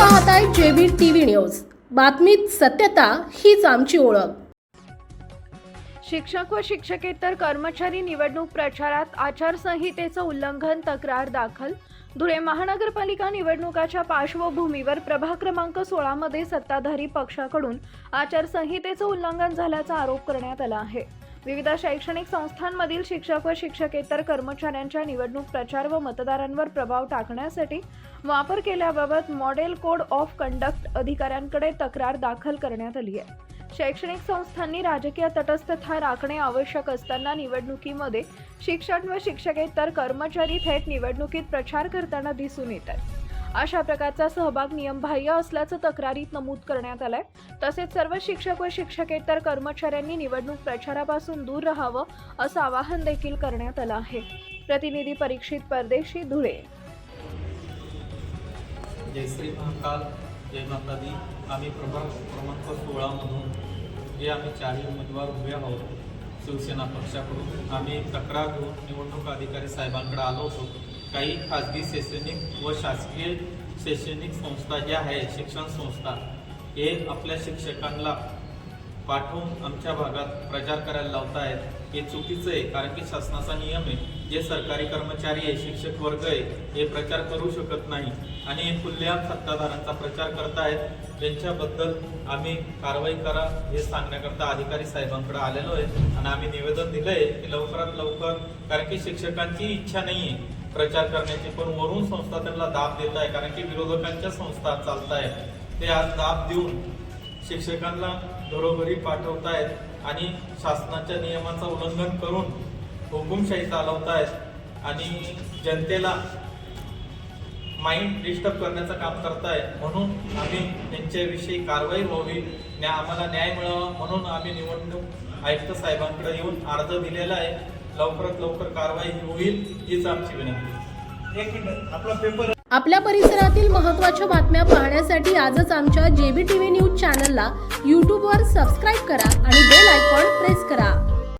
पाहताय JB TV news. बातमीत सत्यता हीच आमची ओळख. शिक्षक व शिक्षकेतर कर्मचारी निवडणूक प्रचारात आचारसंहितेचं उल्लंघन तक्रार दाखल. धुळे महानगरपालिका निवडणुकाच्या पार्श्वभूमीवर प्रभाग क्रमांक सोळामध्ये सत्ताधारी पक्षाकडून आचारसंहितेचं उल्लंघन झाल्याचा आरोप करण्यात आला आहे. विविध शैक्षणिक संस्थांमधील शिक्षक व शिक्षकेतर कर्मचाऱ्यांच्या निवडणूक प्रचार व मतदारांवर प्रभाव टाकण्यासाठी वापर केल्याबाबत मॉडेल कोड ऑफ कंडक्ट अधिकाऱ्यांकडे तक्रार दाखल करण्यात आली आहे. शैक्षणिक संस्थांनी राजकीय तटस्थता राखणे आवश्यक असताना निवडणुकीमध्ये शिक्षण व शिक्षकेतर कर्मचारी थेट निवडणुकीत प्रचार करताना दिसून येतात अशा प्रकारचा सहभाग नियमबाह्य असल्याचं तक्रारीत नमूद करण्यात आलंय. तसेच सर्व शिक्षक व शिक्षकेतर कर्मचाऱ्यांनी निवडणूक प्रचारापासून दूर राहावं असं आवाहन देखील करण्यात आलं आहे. प्रतिनिधी परीक्षित परदेशी धुळे. जय श्री महाकाल जय माता दी आम्ही प्रभाग क्रमांक सोळामधून जे आम्ही चारही उमेदवार उभे आहोत शिवसेना पक्षाकडून आम्ही तक्रार घेऊन निवडणूक अधिकारी साहेबांकडे आलो होतो. काही खाजगी शैक्षणिक व शासकीय शैक्षणिक संस्था ज्या आहेत शिक्षण संस्था हे आपल्या शिक्षकांना पाठवून आमच्या भागात प्रचार करायला लावत आहेत. हे चुकीचं आहे कारण की शासनाचा नियम आहे. जे सरकारी कर्मचारी आहे शिक्षक वर्ग आहे हे प्रचार करू शकत नाही. आणि हे खुल्या सत्ताधारांचा प्रचार करतायत त्यांच्याबद्दल आम्ही कारवाई करा हे सांगण्याकरता अधिकारी साहेबांकडे आलेलो आहे. आणि आम्ही निवेदन दिलं आहे की लवकरात लवकर कारण की शिक्षकांची इच्छा नाही आहे प्रचार करण्याची पण वरून संस्था त्यांना दाब देत आहे. कारण की विरोधकांच्या संस्था चालत आहेत ते आज दाब देऊन शिक्षकांना घरोघरी पाठवतायत आणि शासनाच्या नियमाचं उल्लंघन करून हुकुमशाही चालवत आहेत आणि जनतेला माइंड डिस्टर्ब करण्याचं काम करताय म्हणून आम्ही त्यांच्याविषयी कारवाई व्हावी. न्या आम्हाला न्याय मिळावा म्हणून आम्ही निवडणूक आयुक्त साहेबांकडे येऊन अर्ज दिलेला आहे. लवकरात लवकर कारवाई होईल हीच आमची विनंती. एक मिनिट आपला पेपर आपल्या परिसरातील महत्त्वाच्या बातम्या पाहण्यासाठी आजच आमच्या जेबी टीव्ही न्यूज चॅनलला यूट्यूबवर सबस्क्राईब करा आणि बेल आयकॉन प्रेस करा.